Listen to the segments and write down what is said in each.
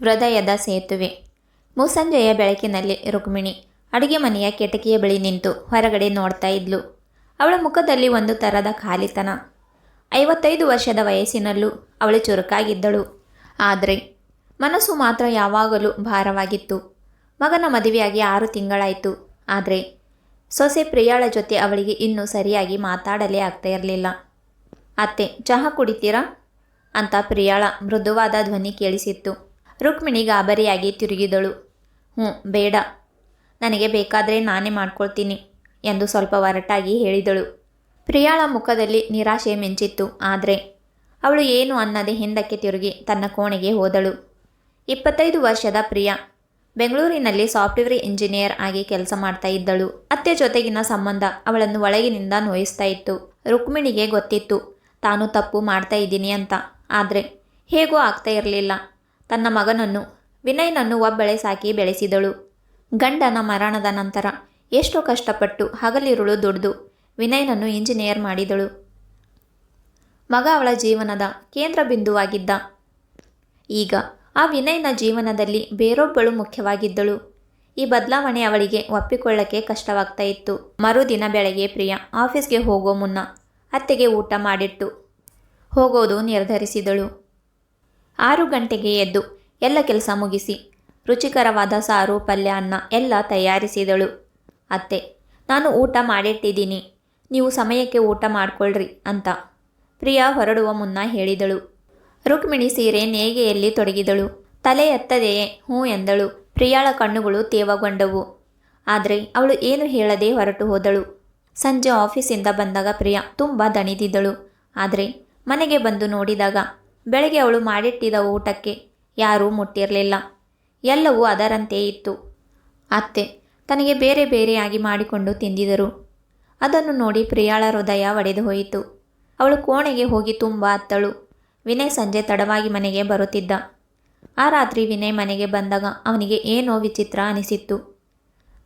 ಹೃದಯದ ಸೇತುವೆ. ಮುಸಂಜೆಯ ಬೆಳಕಿನಲ್ಲಿ ರುಕ್ಮಿಣಿ ಅಡುಗೆ ಮನೆಯ ಕೆಟಕಿಯ ಬಳಿ ನಿಂತು ಹೊರಗಡೆ ನೋಡ್ತಾ ಇದ್ಲು. ಅವಳ ಮುಖದಲ್ಲಿ ಒಂದು ಥರದ ಖಾಲಿತನ. ಐವತ್ತೈದು ವರ್ಷದ ವಯಸ್ಸಿನಲ್ಲೂ ಅವಳು ಚುರುಕಾಗಿದ್ದಳು. ಆದರೆ ಮನಸ್ಸು ಮಾತ್ರ ಯಾವಾಗಲೂ ಭಾರವಾಗಿತ್ತು. ಮಗನ ಮದುವೆಯಾಗಿ ಆರು ತಿಂಗಳಾಯಿತು. ಆದರೆ ಸೊಸೆ ಪ್ರಿಯಾಳ ಜೊತೆ ಅವಳಿಗೆ ಇನ್ನೂ ಸರಿಯಾಗಿ ಮಾತಾಡಲೇ ಆಗ್ತಾ ಇರಲಿಲ್ಲ. ಅತ್ತೆ, ಚಹಾ ಕುಡಿತೀರಾ? ಅಂತ ಪ್ರಿಯಾಳ ಮೃದುವಾದ ಧ್ವನಿ ಕೇಳಿಸಿತ್ತು. ರುಕ್ಮಿಣಿ ಗಾಬರಿಯಾಗಿ ತಿರುಗಿದಳು. ಹ್ಞೂ, ಬೇಡ. ನನಗೆ ಬೇಕಾದರೆ ನಾನೇ ಮಾಡ್ಕೊಳ್ತೀನಿ ಎಂದು ಸ್ವಲ್ಪ ಒರಟಾಗಿ ಹೇಳಿದಳು. ಪ್ರಿಯಾಳ ಮುಖದಲ್ಲಿ ನಿರಾಶೆ ಮಿಂಚಿತ್ತು. ಆದರೆ ಅವಳು ಏನು ಅನ್ನದೆ ಹಿಂದಕ್ಕೆ ತಿರುಗಿ ತನ್ನ ಕೋಣೆಗೆ ಹೋದಳು. ಇಪ್ಪತ್ತೈದು ವರ್ಷದ ಪ್ರಿಯಾ ಬೆಂಗಳೂರಿನಲ್ಲಿ ಸಾಫ್ಟ್ವೇರ್ ಇಂಜಿನಿಯರ್ ಆಗಿ ಕೆಲಸ ಮಾಡ್ತಾ ಇದ್ದಳು. ಅತ್ತೆ ಜೊತೆಗಿನ ಸಂಬಂಧ ಅವಳನ್ನು ಒಳಗಿನಿಂದ ನೋಯಿಸ್ತಾ ಇತ್ತು. ರುಕ್ಮಿಣಿಗೆ ಗೊತ್ತಿತ್ತು, ತಾನು ತಪ್ಪು ಮಾಡ್ತಾ ಇದ್ದೀನಿ ಅಂತ. ಆದರೆ ಹೇಗೂ ಆಗ್ತಾ ಇರಲಿಲ್ಲ. ತನ್ನ ಮಗನನ್ನು, ವಿನಯ್ನನ್ನು ಒಬ್ಬಳೆ ಸಾಕಿ ಬೆಳೆಸಿದಳು. ಗಂಡನ ಮರಣದ ನಂತರ ಎಷ್ಟೋ ಕಷ್ಟಪಟ್ಟು ಹಗಲಿರುಳು ದುಡ್ದು ವಿನಯ್ನನ್ನು ಇಂಜಿನಿಯರ್ ಮಾಡಿದಳು. ಮಗ ಅವಳ ಜೀವನದ ಕೇಂದ್ರ ಬಿಂದುವಾಗಿದ್ದ. ಈಗ ಆ ವಿನಯ್ನ ಜೀವನದಲ್ಲಿ ಬೇರೊಬ್ಬಳು ಮುಖ್ಯವಾಗಿದ್ದಳು. ಈ ಬದಲಾವಣೆ ಅವಳಿಗೆ ಒಪ್ಪಿಕೊಳ್ಳಕ್ಕೆ ಕಷ್ಟವಾಗ್ತಾ ಇತ್ತು. ಮರುದಿನ ಬೆಳಗ್ಗೆ ಪ್ರಿಯಾ ಆಫೀಸ್ಗೆ ಹೋಗೋ ಮುನ್ನ ಅತ್ತೆಗೆ ಊಟ ಮಾಡಿಟ್ಟು ಹೋಗೋದು ನಿರ್ಧರಿಸಿದಳು. ಆರು ಗಂಟೆಗೆ ಎದ್ದು ಎಲ್ಲ ಕೆಲಸ ಮುಗಿಸಿ ರುಚಿಕರವಾದ ಸಾರು, ಪಲ್ಯ, ಅನ್ನ ಎಲ್ಲ ತಯಾರಿಸಿದಳು. ಅತ್ತೆ, ನಾನು ಊಟ ಮಾಡಿಟ್ಟಿದ್ದೀನಿ. ನೀವು ಸಮಯಕ್ಕೆ ಊಟ ಮಾಡಿಕೊಳ್ಳ್ರಿ ಅಂತ ಪ್ರಿಯಾ ಹೊರಡುವ ಮುನ್ನ ಹೇಳಿದಳು. ರುಕ್ಮಿಣಿ ಸೀರೆ ನೇಗೆಯಲ್ಲಿ ತೊಡಗಿದಳು. ತಲೆ ಎತ್ತದೆಯೇ ಹ್ಞೂ ಎಂದಳು. ಪ್ರಿಯಾಳ ಕಣ್ಣುಗಳು ತೇವಗೊಂಡವು. ಆದರೆ ಅವಳು ಏನು ಹೇಳದೆ ಹೊರಟು ಹೋದಳು. ಸಂಜೆ ಆಫೀಸಿಂದ ಬಂದಾಗ ಪ್ರಿಯಾ ತುಂಬ ದಣಿದಿದ್ದಳು. ಆದರೆ ಮನೆಗೆ ಬಂದು ನೋಡಿದಾಗ ಬೆಳಗ್ಗೆ ಅವಳು ಮಾಡಿಟ್ಟಿದ್ದ ಊಟಕ್ಕೆ ಯಾರೂ ಮುಟ್ಟಿರಲಿಲ್ಲ. ಎಲ್ಲವೂ ಅದರಂತೆ ಇತ್ತು. ಅತ್ತೆ ತನಗೆ ಬೇರೆ ಬೇರೆಯಾಗಿ ಮಾಡಿಕೊಂಡು ತಿಂದಿದರು ಅದನ್ನು ನೋಡಿ ಪ್ರಿಯಾಳ ಹೃದಯ ಒಡೆದು ಹೋಯಿತು. ಅವಳು ಕೋಣೆಗೆ ಹೋಗಿ ತುಂಬ ಅತ್ತಳು. ವಿನಯ್ ಸಂಜೆ ತಡವಾಗಿ ಮನೆಗೆ ಬರುತ್ತಿದ್ದ. ಆ ರಾತ್ರಿ ವಿನಯ್ ಮನೆಗೆ ಬಂದಾಗ ಅವನಿಗೆ ಏನೋ ವಿಚಿತ್ರ ಅನಿಸಿತ್ತು.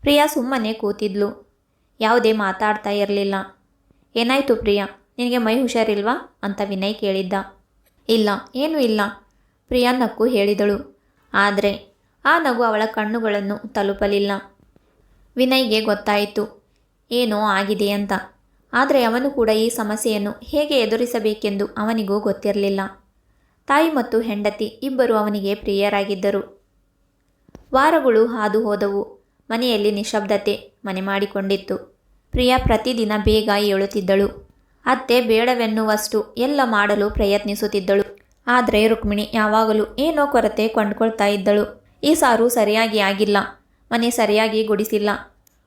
ಪ್ರಿಯಾ ಸುಮ್ಮನೆ ಕೂತಿದ್ಲು. ಯಾವುದೇ ಮಾತಾಡ್ತಾ ಇರಲಿಲ್ಲ. ಏನಾಯಿತು ಪ್ರಿಯಾ? ನಿನಗೆ ಮೈ ಹುಷಾರಿಲ್ವಾ ಅಂತ ವಿನಯ್ ಕೇಳಿದ್ದ. ಇಲ್ಲ, ಏನೂ ಇಲ್ಲ, ಪ್ರಿಯಾ ನಕ್ಕು ಹೇಳಿದಳು. ಆದರೆ ಆ ನಗು ಅವಳ ಕಣ್ಣುಗಳನ್ನು ತಲುಪಲಿಲ್ಲ. ವಿನಯ್ಗೆ ಗೊತ್ತಾಯಿತು, ಏನೋ ಆಗಿದೆ ಅಂತ. ಆದರೆ ಅವನು ಕೂಡ ಈ ಸಮಸ್ಯೆಯನ್ನು ಹೇಗೆ ಎದುರಿಸಬೇಕೆಂದು ಅವನಿಗೂ ಗೊತ್ತಿರಲಿಲ್ಲ. ತಾಯಿ ಮತ್ತು ಹೆಂಡತಿ ಇಬ್ಬರು ಅವನಿಗೆ ಪ್ರಿಯರಾಗಿದ್ದರು. ವಾರಗಳು ಹಾದು ಹೋದವು. ಮನೆಯಲ್ಲಿ ನಿಶಬ್ದತೆ ಮನೆ ಮಾಡಿಕೊಂಡಿತ್ತು. ಪ್ರಿಯಾ ಪ್ರತಿದಿನ ಬೇಗ ಏಳುತ್ತಿದ್ದಳು. ಅತ್ತೆ ಬೇಡವೆನ್ನುವಷ್ಟು ಎಲ್ಲ ಮಾಡಲು ಪ್ರಯತ್ನಿಸುತ್ತಿದ್ದಳು. ಆದರೆ ರುಕ್ಮಿಣಿ ಯಾವಾಗಲೂ ಏನೋ ಕೊರತೆ ಕೊಂಡ್ಕೊಳ್ತಾ ಇದ್ದಳು. ಈ ಸಾರು ಸರಿಯಾಗಿ ಆಗಿಲ್ಲ. ಮನೆ ಸರಿಯಾಗಿ ಗುಡಿಸಿಲ್ಲ.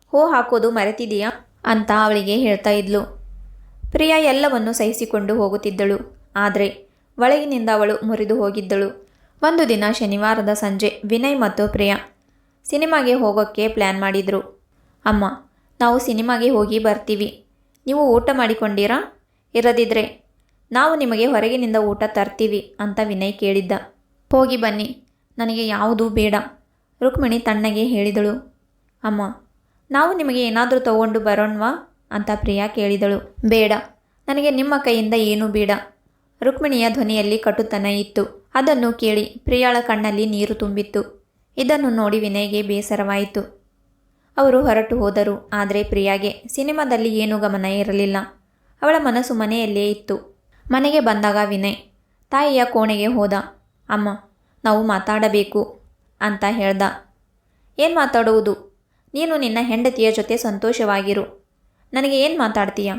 ಹೋ ಹಾಕೋದು ಮರೆತಿದೆಯಾ ಅಂತ ಅವಳಿಗೆ ಹೇಳ್ತಾ ಇದ್ಲು. ಪ್ರಿಯಾ ಎಲ್ಲವನ್ನು ಸಹಿಸಿಕೊಂಡು ಹೋಗುತ್ತಿದ್ದಳು. ಆದರೆ ಒಳಗಿನಿಂದ ಅವಳು ಮುರಿದು ಹೋಗಿದ್ದಳು. ಒಂದು ದಿನ ಶನಿವಾರದ ಸಂಜೆ ವಿನಯ್ ಮತ್ತು ಪ್ರಿಯಾ ಸಿನಿಮಾಗೆ ಹೋಗೋಕ್ಕೆ ಪ್ಲ್ಯಾನ್ ಮಾಡಿದರು. ಅಮ್ಮ, ನಾವು ಸಿನಿಮಾಗೆ ಹೋಗಿ ಬರ್ತೀವಿ. ನೀವು ಊಟ ಮಾಡಿಕೊಂಡಿರಾ? ಇರದಿದ್ರೆ ನಾವು ನಿಮಗೆ ಹೊರಗಿನಿಂದ ಊಟ ತರ್ತೀವಿ ಅಂತ ವಿನಯ್ ಕೇಳಿದ್ದ. ಹೋಗಿ ಬನ್ನಿ, ನನಗೆ ಯಾವುದೂ ಬೇಡ, ರುಕ್ಮಿಣಿ ತಣ್ಣಗೆ ಹೇಳಿದಳು. ಅಮ್ಮ, ನಾವು ನಿಮಗೆ ಏನಾದರೂ ತಗೊಂಡು ಬರೋಣವಾ? ಅಂತ ಪ್ರಿಯಾ ಕೇಳಿದಳು. ಬೇಡ, ನನಗೆ ನಿಮ್ಮ ಕೈಯಿಂದ ಏನೂ ಬೇಡ. ರುಕ್ಮಿಣಿಯ ಧ್ವನಿಯಲ್ಲಿ ಕಟುತನ ಇತ್ತು. ಅದನ್ನು ಕೇಳಿ ಪ್ರಿಯಾಳ ಕಣ್ಣಲ್ಲಿ ನೀರು ತುಂಬಿತ್ತು. ಇದನ್ನು ನೋಡಿ ವಿನಯ್ಗೆ ಬೇಸರವಾಯಿತು. ಅವರು ಹೊರಟು ಹೋದರು. ಆದರೆ ಪ್ರಿಯಾಗೆ ಸಿನಿಮಾದಲ್ಲಿ ಏನೂ ಗಮನ ಇರಲಿಲ್ಲ. ಅವಳ ಮನಸ್ಸು ಮನೆಯಲ್ಲೇ ಇತ್ತು. ಮನೆಗೆ ಬಂದಾಗ ವಿನಯ್, ತಾಯಿಯ ಕೋಣೆಗೆ ಹೋದ. ಅಮ್ಮ, ನಾವು ಮಾತಾಡಬೇಕು ಅಂತ ಹೇಳ್ದ. ಏನು ಮಾತಾಡುವುದು ನೀನು ನಿನ್ನ ಹೆಂಡತಿಯ ಜೊತೆ ಸಂತೋಷವಾಗಿರು. ನನಗೆ ಏನು ಮಾತಾಡ್ತೀಯ?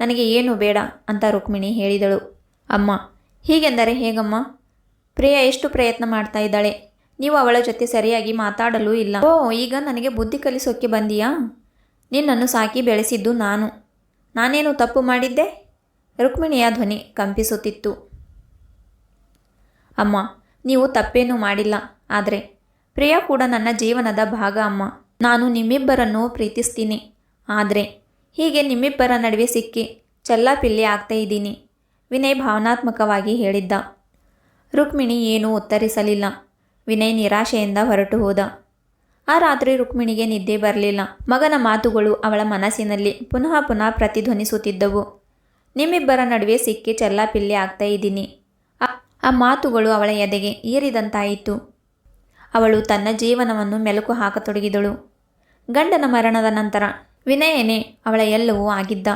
ನನಗೆ ಏನು ಬೇಡ ಅಂತ ರುಕ್ಮಿಣಿ ಹೇಳಿದಳು. ಅಮ್ಮ, ಹೀಗೆಂದರೆ ಹೇಗಮ್ಮ? ಪ್ರಿಯಾ ಎಷ್ಟು ಪ್ರಯತ್ನ ಮಾಡ್ತಾ ಇದ್ದಾಳೆ? ನೀವು ಅವಳ ಜೊತೆ ಸರಿಯಾಗಿ ಮಾತಾಡಲು ಇಲ್ಲ. ಓ, ಈಗ ನನಗೆ ಬುದ್ಧಿ ಕಲಿಸೋಕ್ಕೆ ಬಂದಿಯಾ? ನಿನ್ನನ್ನು ಸಾಕಿ ಬೆಳೆಸಿದ್ದು ನಾನು. ನಾನೇನು ತಪ್ಪು ಮಾಡಿದ್ದೆ? ರುಕ್ಮಿಣಿಯ ಧ್ವನಿ ಕಂಪಿಸುತ್ತಿತ್ತು. ಅಮ್ಮ, ನೀವು ತಪ್ಪೇನೂ ಮಾಡಿಲ್ಲ. ಆದರೆ, ಪ್ರಿಯಾ ಕೂಡ ನನ್ನ ಜೀವನದ ಭಾಗ ಅಮ್ಮ. ನಾನು ನಿಮ್ಮಿಬ್ಬರನ್ನು ಪ್ರೀತಿಸ್ತೀನಿ. ಆದರೆ, ಹೀಗೆ ನಿಮ್ಮಿಬ್ಬರ ನಡುವೆ ಸಿಕ್ಕಿ ಚೆಲ್ಲಾಪಿಲ್ಲಿ ಆಗ್ತಾ ಇದ್ದೀನಿ. ವಿನಯ್ ಭಾವನಾತ್ಮಕವಾಗಿ ಹೇಳಿದ್ದ. ರುಕ್ಮಿಣಿ ಏನೂ ಉತ್ತರಿಸಲಿಲ್ಲ. ವಿನಯ್ ನಿರಾಶೆಯಿಂದ ಹೊರಟು ಹೋದ. ಆ ರಾತ್ರಿ ರುಕ್ಮಿಣಿಗೆ ನಿದ್ದೆ ಬರಲಿಲ್ಲ. ಮಗನ ಮಾತುಗಳು ಅವಳ ಮನಸ್ಸಿನಲ್ಲಿ ಪುನಃ ಪುನಃ ಪ್ರತಿಧ್ವನಿಸುತ್ತಿದ್ದವು. ನಿಮ್ಮಿಬ್ಬರ ನಡುವೆ ಸಿಕ್ಕಿ ಚೆಲ್ಲಾಪಿಲ್ಲಿ ಆಗ್ತಾ ಇದ್ದೀನಿ. ಆ- ಮಾತುಗಳು ಅವಳ ಎದೆಗೆ ಏರಿದಂತಾಯಿತು. ಅವಳು ತನ್ನ ಜೀವನವನ್ನು ಮೆಲುಕು ಹಾಕತೊಡಗಿದಳು. ಗಂಡನ ಮರಣದ ನಂತರ ವಿನಯನೇ ಅವಳ ಎಲ್ಲವೂ ಆಗಿದ್ದ.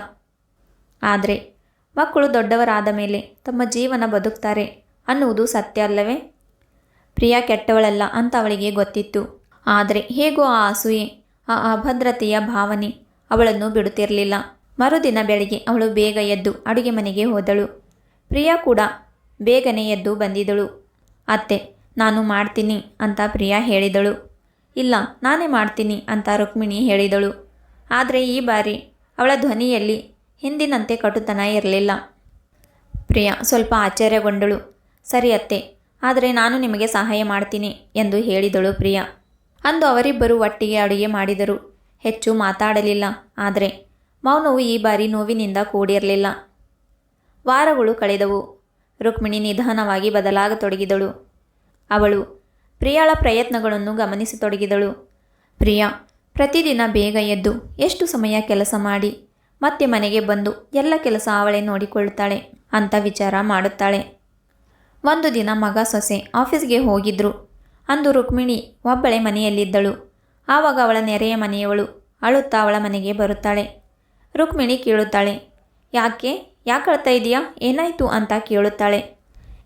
ಆದರೆ ಮಕ್ಕಳು ದೊಡ್ಡವರಾದ ಮೇಲೆ ತಮ್ಮ ಜೀವನ ಬದುಕ್ತಾರೆ ಅನ್ನುವುದು ಸತ್ಯ ಅಲ್ಲವೇ? ಪ್ರಿಯಾ ಕೆಟ್ಟವಳಲ್ಲ ಅಂತ ಅವಳಿಗೆ ಗೊತ್ತಿತ್ತು. ಆದರೆ ಹೇಗೋ ಆ ಅಸೂಯೆ, ಆ ಅಭದ್ರತೆಯ ಭಾವನೆ ಅವಳನ್ನು ಬಿಡುತ್ತಿರಲಿಲ್ಲ. ಮರುದಿನ ಬೆಳಿಗ್ಗೆ ಅವಳು ಬೇಗ ಎದ್ದು ಅಡುಗೆ ಮನೆಗೆ ಹೋದಳು. ಪ್ರಿಯಾ ಕೂಡ ಬೇಗನೆ ಎದ್ದು ಬಂದಿದ್ದಳು. ಅತ್ತೆ, ನಾನು ಮಾಡ್ತೀನಿ ಅಂತ ಪ್ರಿಯಾ ಹೇಳಿದಳು. ಇಲ್ಲ, ನಾನೇ ಮಾಡ್ತೀನಿ ಅಂತ ರುಕ್ಮಿಣಿ ಹೇಳಿದಳು. ಆದರೆ ಈ ಬಾರಿ ಅವಳ ಧ್ವನಿಯಲ್ಲಿ ಹಿಂದಿನಂತೆ ಕಟುತನ ಇರಲಿಲ್ಲ ಪ್ರಿಯಾ ಸ್ವಲ್ಪ ಆಶ್ಚರ್ಯಗೊಂಡಳು. ಸರಿ ಅತ್ತೆ ಆದರೆ ನಾನು ನಿಮಗೆ ಸಹಾಯ ಮಾಡ್ತೀನಿ ಎಂದು ಹೇಳಿದಳು ಪ್ರಿಯಾ. ಅಂದು ಅವರಿಬ್ಬರು ಒಟ್ಟಿಗೆ ಅಡುಗೆ ಮಾಡಿದರು. ಹೆಚ್ಚು ಮಾತಾಡಲಿಲ್ಲ. ಆದರೆ ಮೌನವು ಈ ಬಾರಿ ನೋವಿನಿಂದ ಕೂಡಿರಲಿಲ್ಲ. ವಾರಗಳು ಕಳೆದವು. ರುಕ್ಮಿಣಿ ನಿಧಾನವಾಗಿ ಬದಲಾಗತೊಡಗಿದಳು. ಅವಳು ಪ್ರಿಯಾಳ ಪ್ರಯತ್ನಗಳನ್ನು ಗಮನಿಸತೊಡಗಿದಳು. ಪ್ರಿಯಾ, ಪ್ರತಿದಿನ ಬೇಗ ಎದ್ದು ಎಷ್ಟು ಸಮಯ ಕೆಲಸ ಮಾಡಿ? ಮತ್ತೆ ಮನೆಗೆ ಬಂದು ಎಲ್ಲ ಕೆಲಸ ಅವಳೇ ನೋಡಿಕೊಳ್ಳುತ್ತಾಳೆ ಅಂತ ವಿಚಾರ ಮಾಡುತ್ತಾಳೆ. ಒಂದು ದಿನ ಮಗ ಸೊಸೆ ಆಫೀಸ್ಗೆ ಹೋಗಿದ್ರು. ಅಂದು ರುಕ್ಮಿಣಿ ಒಬ್ಬಳೆ ಮನೆಯಲ್ಲಿದ್ದಳು. ಆವಾಗ ಅವಳ ನೆರೆಯ ಮನೆಯವಳು ಅಳುತ್ತಾ ಅವಳ ಮನೆಗೆ ಬರುತ್ತಾಳೆ. ರುಕ್ಮಿಣಿ ಕೇಳುತ್ತಾಳೆ, ಯಾಕೆ? ಯಾಕೆ ಅಳ್ತಾ ಇದೆಯಾ? ಏನಾಯಿತು? ಅಂತ ಕೇಳುತ್ತಾಳೆ.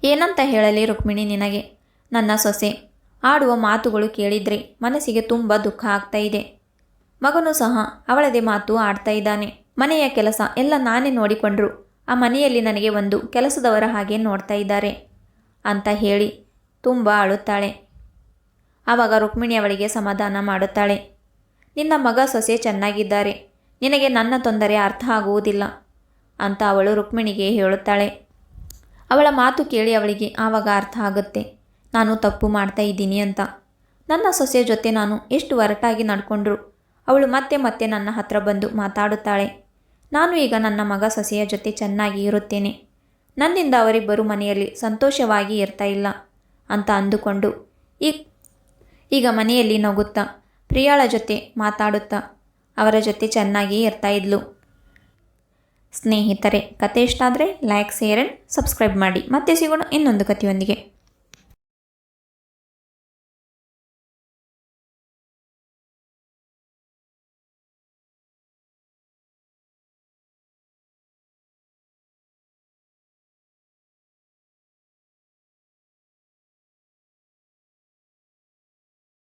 ಏನಂತ ಹೇಳಲಿ ರುಕ್ಮಿಣಿ ನಿನಗೆ? ನನ್ನ ಸೊಸೆ, ಆಡುವ ಮಾತುಗಳು ಕೇಳಿದ್ರೆ ಮನಸ್ಸಿಗೆ ತುಂಬ ದುಃಖ ಆಗ್ತಾ ಇದೆ. ಮಗನು ಸಹ ಅವಳದೇ ಮಾತು ಆಡ್ತಾ ಇದ್ದಾನೆ. ಮನೆಯ ಕೆಲಸ ಎಲ್ಲ ನಾನೇ ನೋಡಿಕೊಂಡ್ರು. ಆ ಮನೆಯಲ್ಲಿ ನನಗೆ ಒಂದು ಕೆಲಸದವರ ಹಾಗೆ ನೋಡ್ತಾ ಇದ್ದಾರೆ. ಅಂತ ಹೇಳಿ ತುಂಬ ಅಳುತ್ತಾಳೆ. ಆವಾಗ ರುಕ್ಮಿಣಿ ಅವಳಿಗೆ ಸಮಾಧಾನ ಮಾಡುತ್ತಾಳೆ. ನಿನ್ನ ಮಗ ಸೊಸೆ ಚೆನ್ನಾಗಿದ್ದಾರೆ. ನಿನಗೆ ನನ್ನ ತೊಂದರೆ ಅರ್ಥ ಆಗುವುದಿಲ್ಲ ಅಂತ ಅವಳು ರುಕ್ಮಿಣಿಗೆ ಹೇಳುತ್ತಾಳೆ. ಅವಳ ಮಾತು ಕೇಳಿ ಅವಳಿಗೆ ಆವಾಗ ಅರ್ಥ ಆಗುತ್ತೆ. ನಾನು ತಪ್ಪು ಮಾಡ್ತಾ ಇದ್ದೀನಿ ಅಂತ. ನನ್ನ ಸೊಸೆ ಜೊತೆ ನಾನು ಎಷ್ಟು ಒರಟಾಗಿ ನಡ್ಕೊಂಡ್ರು. ಅವಳು ಮತ್ತೆ ಮತ್ತೆ ನನ್ನ ಹತ್ರ ಬಂದು ಮಾತಾಡುತ್ತಾಳೆ. ನಾನು ಈಗ ನನ್ನ ಮಗ ಸೊಸೆಯ ಜೊತೆ ಚೆನ್ನಾಗಿ ಇರುತ್ತೇನೆ. ನನ್ನಿಂದ ಅವರಿಬ್ಬರು ಮನೆಯಲ್ಲಿ ಸಂತೋಷವಾಗಿ ಇರ್ತಾ ಇಲ್ಲ ಅಂತ ಅಂದುಕೊಂಡು ಈ ಈಗ ಮನೆಯಲ್ಲಿ ನಗುತ್ತಾ, ಪ್ರಿಯಾಳ ಜೊತೆ ಮಾತಾಡುತ್ತಾ, ಅವರ ಜೊತೆ ಚೆನ್ನಾಗಿ ಇರ್ತಾ ಇದ್ಲು. ಸ್ನೇಹಿತರೆ ಕತೆ ಇಷ್ಟ ಆದರೆ ಲೈಕ್ ಶೇರ್ ಆ್ಯಂಡ್ ಸಬ್ಸ್ಕ್ರೈಬ್ ಮಾಡಿ. ಮತ್ತೆ ಸಿಗೋಣ ಇನ್ನೊಂದು ಕಥೆಯೊಂದಿಗೆ.